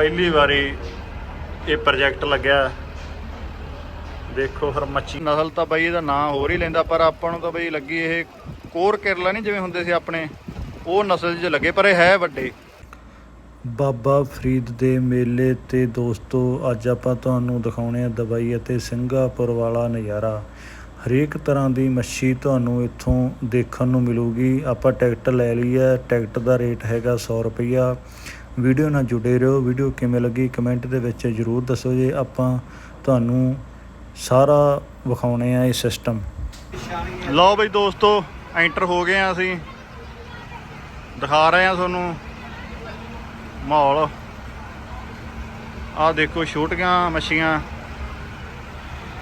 ਪਹਿਲੀ ਵਾਰੀ ਇਹ ਪ੍ਰੋਜੈਕਟ ਲੱਗਿਆ। ਦੇਖੋ ਫਿਰ ਮੱਛੀ। ਨਸਲ ਤਾਂ ਬਈ ਇਹਦਾ ਨਾਂ ਹੋਰ ਹੀ ਲੈਂਦਾ, ਪਰ ਆਪਾਂ ਨੂੰ ਤਾਂ ਬਈ ਲੱਗੀ ਇਹ ਕੋਰ ਕਿਰਲਾ ਨਹੀਂ ਜਿਵੇਂ ਹੁੰਦੇ ਸੀ ਆਪਣੇ। ਉਹ ਨਸਲ 'ਚ ਲੱਗੇ, ਪਰ ਇਹ ਹੈ ਵੱਡੇ। ਬਾਬਾ ਫਰੀਦ ਦੇ ਮੇਲੇ ਤੇ ਦੋਸਤੋ, ਅੱਜ ਆਪਾਂ ਤੁਹਾਨੂੰ ਦਿਖਾਉਣੇ ਆ ਦਵਾਈ ਅਤੇ ਸਿੰਗਾਪੁਰ ਵਾਲਾ ਨਜ਼ਾਰਾ। ਹਰੇਕ ਤਰ੍ਹਾਂ ਦੀ ਮੱਛੀ ਤੁਹਾਨੂੰ ਇੱਥੋਂ ਦੇਖਣ ਨੂੰ ਮਿਲੂਗੀ। ਆਪਾਂ ਟਿਕਟ ਲੈ ਲਈ ਹੈ। ਟਿਕਟ ਦਾ ਰੇਟ ਹੈਗਾ 100 ਰੁਪਈਆ। ਵੀਡੀਓ ਨਾਲ ਜੁੜੇ ਰਹੋ। ਵੀਡੀਓ ਕਿਵੇਂ ਲੱਗੀ ਕਮੈਂਟ ਦੇ ਵਿੱਚ ਜਰੂਰ ਦੱਸੋ ਜੇ। ਆਪਾਂ ਤੁਹਾਨੂੰ ਸਾਰਾ ਵਿਖਾਉਣੇ ਆ ਇਹ ਸਿਸਟਮ ਲਓ ਬਈ ਦੋਸਤੋ ਐਂਟਰ ਹੋ ਗਏ ਆ ਅਸੀਂ। ਦਿਖਾ ਰਹੇ ਆ ਤੁਹਾਨੂੰ ਮਾਹੌਲ। ਆਹ ਦੇਖੋ ਛੋਟੀਆਂ ਮੱਛੀਆਂ।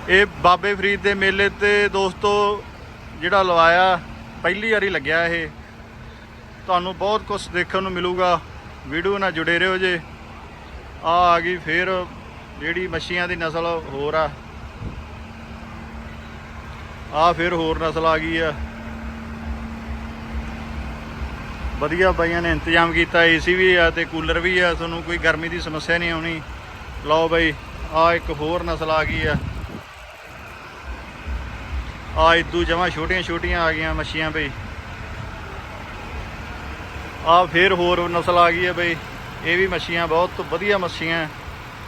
ਇਹ ਬਾਬੇ ਫਰੀਦ ਦੇ ਮੇਲੇ ਤੇ ਦੋਸਤੋ, ਜਿਹੜਾ ਲਵਾਇਆ, ਪਹਿਲੀ ਵਾਰੀ ਲੱਗਿਆ ਇਹ। ਤੁਹਾਨੂੰ ਬਹੁਤ ਕੁਝ ਦੇਖਣ ਨੂੰ ਮਿਲੂਗਾ। ਵੀਡੀਓ ਨਾਲ ਜੁੜੇ ਰਹੋ ਜੇ। ਆ ਆ ਗਈ ਫੇਰ ਜਿਹੜੀ ਮੱਛੀਆਂ ਦੀ ਨਸਲ ਹੋਰ ਆ। ਆ ਫਿਰ ਹੋਰ ਨਸਲ ਆ ਗਈ ਆ। ਵਧੀਆ ਬਾਈਆਂ ਨੇ ਇੰਤਜ਼ਾਮ ਕੀਤਾ, ਏਸੀ ਵੀ ਆ ਤੇ ਕੂਲਰ ਵੀ ਆ, ਤੁਹਾਨੂੰ ਕੋਈ ਗਰਮੀ ਦੀ ਸਮੱਸਿਆ ਨਹੀਂ ਆਉਣੀ। ਲਓ ਬਾਈ, ਆ ਇੱਕ ਹੋਰ ਨਸਲ ਆ ਗਈ ਆ। ਆ ਇਦੂ ਜਮਾ ਛੋਟੀਆਂ ਛੋਟੀਆਂ ਆ ਗਈਆਂ ਮੱਛੀਆਂ ਬਈ। ਆ ਫਿਰ ਹੋਰ ਨਸਲ ਆ ਗਈ ਹੈ ਬਈ। ਇਹ ਵੀ ਮੱਛੀਆਂ ਬਹੁਤ ਵਧੀਆ ਮੱਛੀਆਂ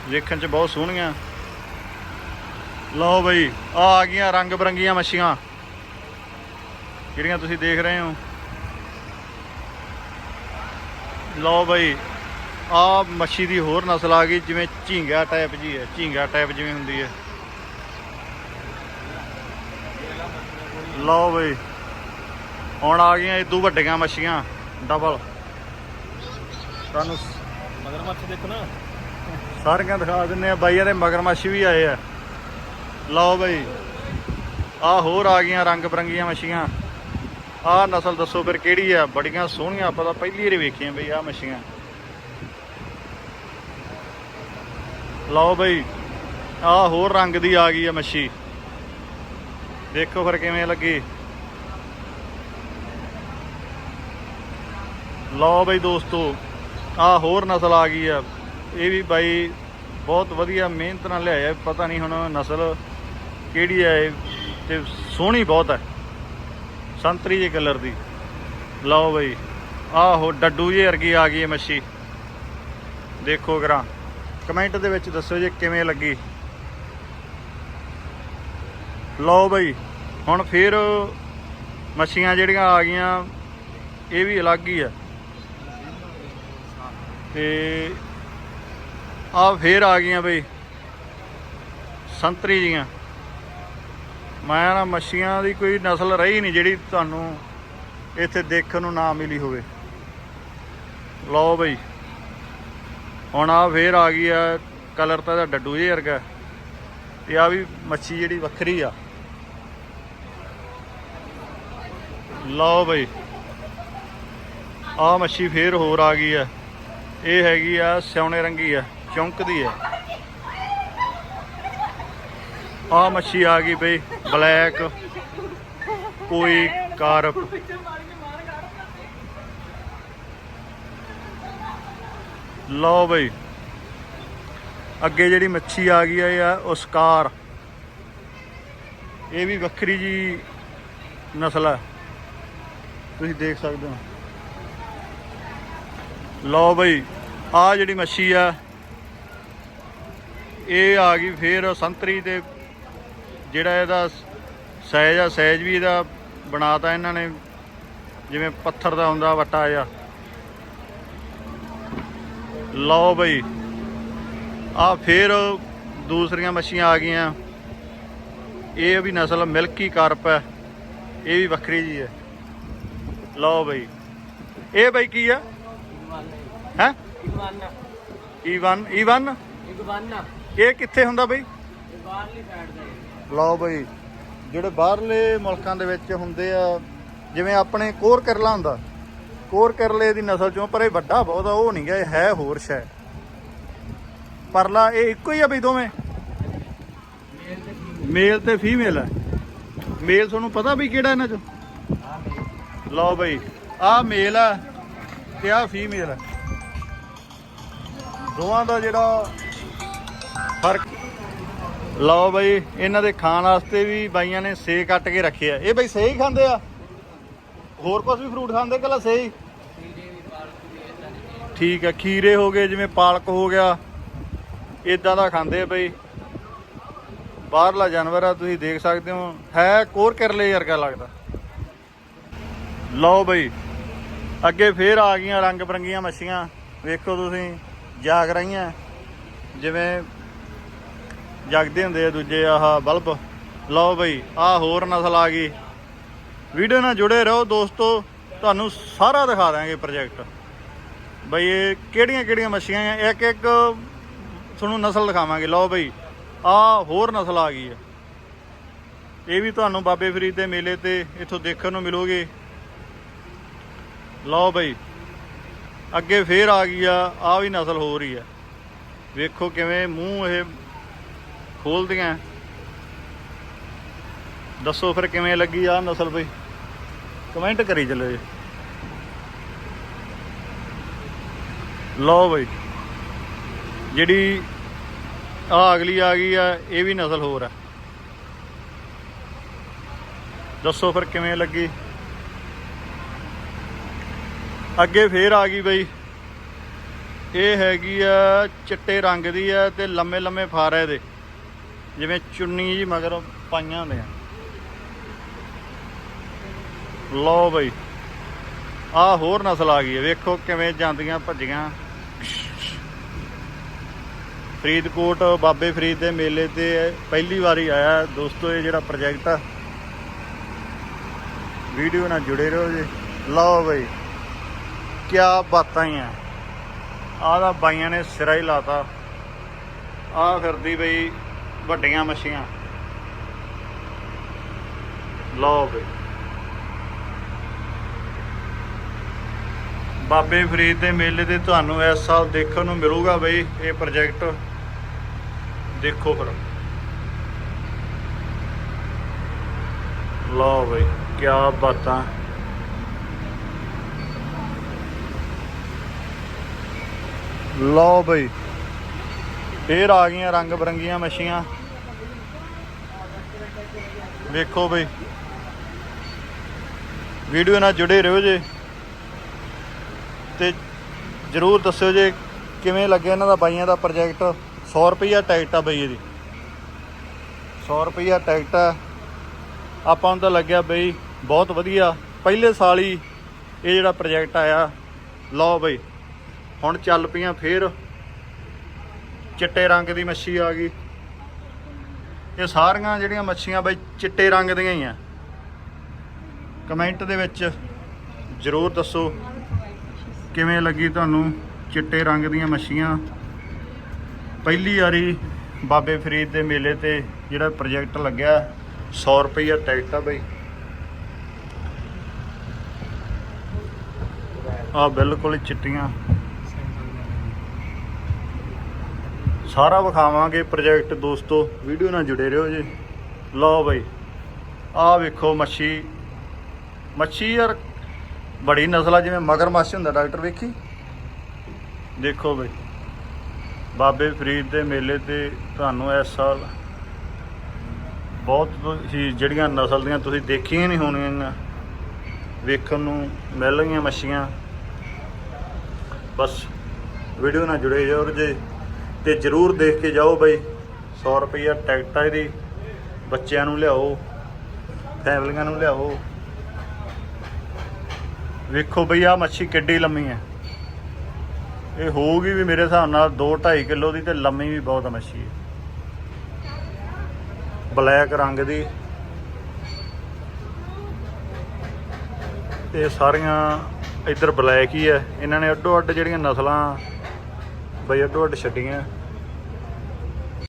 ਦੇਖਣ 'ਚ ਬਹੁਤ ਸੋਹਣੀਆਂ। ਲਓ ਬਈ, ਆ ਆ ਗਈਆਂ ਰੰਗ ਬਰੰਗੀਆਂ ਮੱਛੀਆਂ। ਜਿਹੜੀਆਂ ਤੁਸੀਂ ਦੇਖ ਰਹੇ ਹੋ। ਲਓ ਬਈ, ਆ ਮੱਛੀ ਦੀ ਹੋਰ ਨਸਲ ਆ ਗਈ, ਜਿਵੇਂ ਝੀਂਗਾ ਟਾਈਪ ਜੀ ਹੈ। ਝੀਂਗਾ ਟਾਈਪ ਜਿਵੇਂ ਹੁੰਦੀ ਹੈ। ਲਓ ਬਈ, ਹੁਣ ਆ ਗਈਆਂ ਇਦੋਂ ਵੱਡੀਆਂ ਮੱਛੀਆਂ ਡਬਲ ਤੁਹਾਨੂੰ ਮਗਰਮੱਛ ਦੇਖੋ ਨਾ ਸਾਰੀਆਂ ਦਿਖਾ ਦਿੰਨੇ ਆ। ਬਾਈਆਂ ਦੇ ਮਗਰਮੱਛ ਵੀ ਆਏ ਆ। ਲਓ ਬਈ। ਆ ਹੋਰ ਆ ਗਈਆਂ ਰੰਗ ਬਰੰਗੀਆਂ ਮੱਛੀਆਂ। ਆਹ ਨਸਲ ਦੱਸੋ ਫਿਰ ਕਿਹੜੀ ਆ? ਬੜੀਆਂ ਸੋਹਣੀਆਂ। ਆਪਾਂ ਤਾਂ ਪਹਿਲੀ ਵਾਰੀ ਵੇਖੀਆਂ ਬਈ ਆਹ ਮੱਛੀਆਂ। ਲਓ ਬਈ। ਆਹ ਹੋਰ ਰੰਗ ਦੀ ਆ ਗਈ ਆ ਮੱਛੀ। ਦੇਖੋ ਫਿਰ ਕਿਵੇਂ ਲੱਗੀ। ਲਓ ਬਈ ਦੋਸਤੋ। ਆਹ ਹੋਰ ਨਸਲ ਆ ਗਈ ਆ। ਇਹ ਵੀ ਬਾਈ ਬਹੁਤ ਵਧੀਆ ਮਿਹਨਤ ਨਾਲ ਲਿਆਇਆ ਪਤਾ ਨਹੀਂ ਹੁਣ ਨਸਲ ਕਿਹੜੀ ਹੈ ਇਹ ਤੇ ਸੋਹਣੀ ਬਹੁਤ ਹੈ ਸੰਤਰੀ ਜੇ ਕਲਰ ਦੀ। ਲਓ ਬਈ, ਆਹੋ ਡੱਡੂ ਜੇ ਵਰਗੀ ਆ ਗਈ ਹੈ ਮੱਛੀ। ਦੇਖੋ ਕਰਾਂ। ਕਮੈਂਟ ਦੇ ਵਿੱਚ ਦੱਸੋ ਜੇ ਕਿਵੇਂ ਲੱਗੀ। ਲਓ ਬਈ, ਹੁਣ ਫਿਰ ਮੱਛੀਆਂ ਜਿਹੜੀਆਂ ਆ ਗਈਆਂ, ਇਹ ਵੀ ਅਲੱਗ ਹੀ ਆ। ਤੇ ਆ ਫੇਰ ਆ ਗਈਆਂ ਬਈ। ਸੰਤਰੀ ਜੀਆਂ। ਮੈਂ ਨਾ ਮੱਛੀਆਂ ਦੀ ਕੋਈ ਨਸਲ ਰਹੀ ਨਹੀਂ ਜਿਹੜੀ ਤੁਹਾਨੂੰ ਇੱਥੇ ਦੇਖਣ ਨੂੰ ਨਾ ਮਿਲੀ ਹੋਵੇ। ਲਓ ਬਈ। ਹੁਣ ਆ ਫੇਰ ਆ ਗਈ ਆ, ਕਲਰ ਤਾਂ ਇਹਦਾ ਡੱਡੂ ਜਿਹਾ ਵਰਗਾ। ਤੇ ਆ ਵੀ ਮੱਛੀ ਜਿਹੜੀ ਵੱਖਰੀ ਆ। ਲਓ ਬਈ। ਆ ਮੱਛੀ ਫੇਰ ਹੋਰ ਆ ਗਈ ਆ। ਇਹ ਹੈਗੀ ਆ ਸਿਉਣੇ ਰੰਗੀ ਆ ਚੌਂਕਦੀ ਆ। ਆ ਮੱਛੀ ਆ ਗਈ ਬਈ, ਬਲੈਕ, ਕੋਈ ਕਾਰਪ। ਲਓ ਬਈ, ਅੱਗੇ ਜਿਹੜੀ ਮੱਛੀ ਆ ਗਈ ਆ, ਇਹ ਆ ਉਸਕਾਰ। ਇਹ ਵੀ ਵੱਖਰੀ ਜੀ ਨਸਲ ਹੈ ਤੁਸੀਂ ਦੇਖ ਸਕਦੇ ਹੋ। ਲਓ ਬਈ ਆ ਜਿਹੜੀ ਮੱਛੀ ਆ, ਇਹ ਆ ਗਈ ਫੇਰ ਸੰਤਰੀ ਤੇ ਜਿਹੜਾ ਇਹਦਾ ਸਾਈਜ਼ ਆ ਸਾਈਜ਼ ਵੀ ਇਹਦਾ ਬਣਾਤਾ ਇਹਨਾਂ ਨੇ, ਜਿਵੇਂ ਪੱਥਰ ਦਾ ਹੁੰਦਾ ਵੱਟਾ ਜਿਹਾ। ਲਓ ਬਈ ਆ ਫੇਰ ਦੂਸਰੀਆਂ ਮੱਛੀਆਂ ਆ ਗਈਆਂ। ਇਹ ਵੀ ਨਸਲ ਮਿਲਕੀ ਕਾਰਪ ਹੈ ਇਹ ਵੀ ਵੱਖਰੀ ਜੀ ਹੈ ਲਓ ਬਈ, ਇਹ ਬਈ ਕੀ ਆ? ਹੈ? ਇਗਵਾਨਾ ਈਵਨ ਈਵਨ? ਇਗਵਾਨਾ ਇਹ ਕਿੱਥੇ ਹੁੰਦਾ ਬਈ? ਇਹ ਬਾਹਰਲੀ ਸਾਈਡ ਦਾ ਹੈ ਲਓ ਬਈ ਜਿਹੜੇ ਬਾਹਰਲੇ ਮੁਲਕਾਂ ਦੇ ਵਿੱਚ ਹੁੰਦੇ ਆ ਜਿਵੇਂ ਆਪਣੇ ਕੋਰ ਕਰਲਾ ਹੁੰਦਾ ਕੋਰ ਕਰਲੇ ਦੀ ਨਸਲ ਚੋਂ ਪਰ ਇਹ ਵੱਡਾ ਬਹੁਤ ਆ ਉਹ ਨਹੀਂ ਗਾ ਇਹ ਹੈ ਹੋਰ ਸ਼ੈ ਪਰਲਾ ਇਹ ਇੱਕੋ ਹੀ ਆ ਬਈ ਦੋਵੇਂ? ਮੇਲ ਤੇ ਫੀਮੇਲ ਹੈ। ਮੇਲ ਤੁਹਾਨੂੰ ਪਤਾ ਵੀ ਕਿਹੜਾ ਇਹਨਾਂ ਚੋਂ? ਲਓ ਬਈ ਆਹ ਮੇਲ ਆ ਤੇ ਆਹ ਫੀਮੇਲ ਆ। ਦੋਵਾਂ ਦਾ ਜਿਹੜਾ ਫ਼ਰਕ ਲਓ ਬਾਈ, ਇਹਨਾਂ ਦੇ ਖਾਣ ਵਾਸਤੇ ਵੀ ਬਾਈਆਂ ਨੇ ਸੇ ਕੱਟ ਕੇ ਰੱਖੇ ਆ। ਇਹ ਬਈ ਸੇ ਹੀ ਖਾਂਦੇ ਆ? ਹੋਰ ਕੁਝ ਵੀ ਫਰੂਟ ਖਾਂਦੇ ਕੱਲਾ ਸੇ ਹੀ ਠੀਕ ਆ, ਖੀਰੇ ਹੋ ਗਏ, ਜਿਵੇਂ ਪਾਲਕ ਹੋ ਗਿਆ। ਇਦਾਂ ਦਾ ਖਾਂਦੇ ਆ ਬਈ। ਬਾਹਰਲਾ ਜਾਨਵਰ ਆ, ਤੁਸੀਂ ਦੇਖ ਸਕਦੇ ਹੋ। ਹੈ ਕੋਰ ਕਰਲੇ ਵਰਗਾ ਲੱਗਦਾ। ਲਓ ਬਈ, ਅੱਗੇ ਫੇਰ ਆ ਗਈਆਂ ਰੰਗ ਬਰੰਗੀਆਂ ਮੱਛੀਆਂ। ਵੇਖੋ ਤੁਸੀਂ। ਜਾਗ ਰਹੀਆਂ। ਜਿਵੇਂ ਜਗਦੇ ਹੁੰਦੇ ਆ ਦੂਜੇ, ਆਹ ਬਲਬ। ਲਓ ਬਈ, ਆਹ ਹੋਰ ਨਸਲ ਆ ਗਈ। ਵੀਡੀਓ ਨਾਲ ਜੁੜੇ ਰਹੋ ਦੋਸਤੋ, ਤੁਹਾਨੂੰ ਸਾਰਾ ਦਿਖਾ ਦਾਂਗੇ ਪ੍ਰੋਜੈਕਟ ਬਈ ਇਹ ਕਿਹੜੀਆਂ ਕਿਹੜੀਆਂ ਮੱਛੀਆਂ ਆ? ਇੱਕ ਇੱਕ ਤੁਹਾਨੂੰ ਨਸਲ ਦਿਖਾਵਾਂਗੇ। ਲਓ ਬਈ, ਆਹ ਹੋਰ ਨਸਲ ਆ ਗਈ ਹੈ ਇਹ ਵੀ ਤੁਹਾਨੂੰ ਬਾਬੇ ਫਰੀਦ ਦੇ ਮੇਲੇ ਤੇ ਇੱਥੋਂ ਦੇਖਣ ਨੂੰ ਮਿਲੋਗੇ। ਲਓ ਬਈ ਅੱਗੇ ਫੇਰ ਆ ਗਈ ਆ ਆ ਵੀ ਨਸਲ ਹੋ ਰਹੀ ਆ। ਵੇਖੋ ਕਿਵੇਂ ਮੂੰਹ ਇਹ ਖੋਲਦੀਆਂ। ਦੱਸੋ ਫਿਰ ਕਿਵੇਂ ਲੱਗੀ ਆ ਨਸਲ ਬਈ? ਕਮੈਂਟ ਕਰੀ ਚੱਲੋ ਜੀ। ਲਓ ਬਈ, ਜਿਹੜੀ ਆ ਅਗਲੀ ਆ ਗਈ ਆ, ਇਹ ਵੀ ਨਸਲ ਹੋਰ ਆ। ਦੱਸੋ ਫਿਰ ਕਿਵੇਂ ਲੱਗੀ? ਅੱਗੇ ਫੇਰ ਆ ਗਈ ਬਈ। ਇਹ ਹੈਗੀ ਆ ਚਿੱਟੇ ਰੰਗ ਦੀ ਆ ਤੇ ਲੰਮੇ ਲੰਮੇ ਫਾਰ ਆ ਇਹਦੇ। ਜਿਵੇਂ ਚੁੰਨੀ ਜੀ ਮਗਰ ਪਾਈਆਂ ਹੁੰਦੀਆਂ। ਲਓ ਬਈ ਆ ਹੋਰ ਨਸਲ ਆ ਗਈ ਹੈ ਵੇਖੋ ਕਿਵੇਂ ਜਾਂਦੀਆਂ ਭੱਜੀਆਂ। ਫਰੀਦਕੋਟ, ਬਾਬੇ ਫਰੀਦ ਦੇ ਮੇਲੇ ਤੇ ਪਹਿਲੀ ਵਾਰੀ ਆਇਆ। ਦੋਸਤੋ, ਇਹ ਜਿਹੜਾ ਪ੍ਰੋਜੈਕਟ ਆ, ਵੀਡੀਓ ਨਾਲ ਜੁੜੇ ਰਹੋ ਜੀ। ਲਓ ਬਈ। ਕਿਆ ਬਾਤਾਂ ਹੀ ਆ। ਆਹ ਦਾ ਬਾਈਆਂ ਨੇ ਸਿਰਾ ਹੀ ਲਾਤਾ। ਆਹ ਫਿਰਦੀ ਬਈ ਵੱਡੀਆਂ ਮੱਛੀਆਂ। ਲਓ ਬਈ। ਬਾਬੇ ਫਰੀਦ ਦੇ ਮੇਲੇ ਤੇ ਤੁਹਾਨੂੰ ਇਸ ਸਾਲ ਦੇਖਣ ਨੂੰ ਮਿਲੂਗਾ ਬਈ, ਇਹ ਪ੍ਰੋਜੈਕਟ ਦੇਖੋ ਫਿਰ। ਲਓ ਬਈ, ਕਿਆ ਬਾਤਾਂ। ਲਓ ਬਈ। ਫੇਰ ਆ ਗਈਆਂ ਰੰਗ ਬਰੰਗੀਆਂ ਮੱਛੀਆਂ। ਵੇਖੋ ਬਈ। ਵੀਡੀਓ ਨਾਲ ਜੁੜੇ ਰਹੋ ਜੇ। ਤੇ ਜਰੂਰ ਦੱਸਿਓ ਜੇ ਕਿਵੇਂ ਲੱਗਿਆ ਇਹਨਾਂ ਦਾ ਬਾਈਆਂ ਦਾ ਪ੍ਰੋਜੈਕਟ। 100 ਰੁਪਈਆ ਟਿਕਟ ਆ ਬਈ ਇਹਦੀ। 100 ਰੁਪਈਆ ਟਿਕਟ ਆ। ਆਪਾਂ ਨੂੰ ਤਾਂ ਲੱਗਿਆ ਬਈ ਬਹੁਤ ਵਧੀਆ। ਪਹਿਲੇ ਸਾਲ ਹੀ ਇਹ ਜਿਹੜਾ ਪ੍ਰੋਜੈਕਟ ਆਇਆ। ਲਓ ਬਈ। ਹੁਣ ਚੱਲ ਪਈਆਂ ਫੇਰ। ਚਿੱਟੇ ਰੰਗ ਦੀ ਮੱਛੀ ਆ ਗਈ। ਇਹ ਸਾਰੀਆਂ ਜਿਹੜੀਆਂ ਮੱਛੀਆਂ ਬਈ ਚਿੱਟੇ ਰੰਗ ਦੀਆਂ ਹੀ ਆ। ਕਮੈਂਟ ਦੇ ਵਿੱਚ ਜਰੂਰ ਦੱਸੋ ਕਿਵੇਂ ਲੱਗੀ ਤੁਹਾਨੂੰ ਚਿੱਟੇ ਰੰਗ ਦੀਆਂ ਮੱਛੀਆਂ? ਪਹਿਲੀ ਵਾਰੀ ਬਾਬੇ ਫਰੀਦ ਦੇ ਮੇਲੇ ਤੇ ਜਿਹੜਾ ਪ੍ਰੋਜੈਕਟ ਲੱਗਿਆ 100 ਰੁਪਈਆ ਟਿਕਟ ਆ ਬਈ। ਆ ਬਿਲਕੁਲ ਚਿੱਟੀਆਂ। ਸਾਰਾ ਵਿਖਾਵਾਂਗੇ ਪ੍ਰੋਜੈਕਟ ਦੋਸਤੋ, ਵੀਡੀਓ ਨਾਲ ਜੁੜੇ ਰਹੋ ਜੀ। ਲਓ ਬਈ, ਆਹ ਵੇਖੋ ਮੱਛੀ। ਮੱਛੀ ਯਾਰ, ਬੜੀ ਨਸਲ ਆ, ਜਿਵੇਂ ਮਗਰਮੱਛ ਹੁੰਦਾ, ਡਾਕਟਰ ਵੇਖੀ? ਦੇਖੋ ਬਈ, ਬਾਬੇ ਫਰੀਦ ਦੇ ਮੇਲੇ ਤੇ ਤੁਹਾਨੂੰ ਇਸ ਸਾਲ ਬਹੁਤ ਹੀ ਜਿਹੜੀਆਂ ਨਸਲ ਦੀਆਂ ਤੁਸੀਂ ਦੇਖੀਆਂ ਨਹੀਂ ਹੋਣੀਆਂ ਵੇਖਣ ਨੂੰ ਮਿਲ ਗਈਆਂ ਮੱਛੀਆਂ। ਬਸ, ਵੀਡੀਓ ਨਾਲ ਜੁੜੇ ਜਾਓ ਜੇ। ਤੇ ਜਰੂਰ ਦੇਖ ਕੇ ਜਾਓ ਬਈ। 100 ਰੁਪਈਆ ਟਿਕਟ ਆ ਇਹਦੀ। ਬੱਚਿਆਂ ਨੂੰ ਲਿਆਓ, ਫੈਮਲੀਆਂ ਨੂੰ ਲਿਆਓ। ਵੇਖੋ ਬਈ ਆ ਮੱਛੀ ਕਿੱਡੀ ਲੰਮੀ ਹੈ। ਇਹ ਹੋਊਗੀ ਵੀ ਮੇਰੇ ਹਿਸਾਬ ਨਾਲ 2 2.5 ਕਿਲੋ ਦੀ ਤੇ ਲੰਮੀ ਵੀ ਬਹੁਤ ਮੱਛੀ ਹੈ ਬਲੈਕ ਰੰਗ ਦੀ। ਇਹ ਸਾਰੀਆਂ ਇੱਧਰ ਬਲੈਕ ਹੀ ਹੈ। ਇਹਨਾਂ ਨੇ ਅੱਡੋ ਅੱਡ ਜਿਹੜੀਆਂ ਨਸਲਾਂ ਬਈ ਅੱਡੋ ਅੱਡ ਛੱਡੀਆਂ।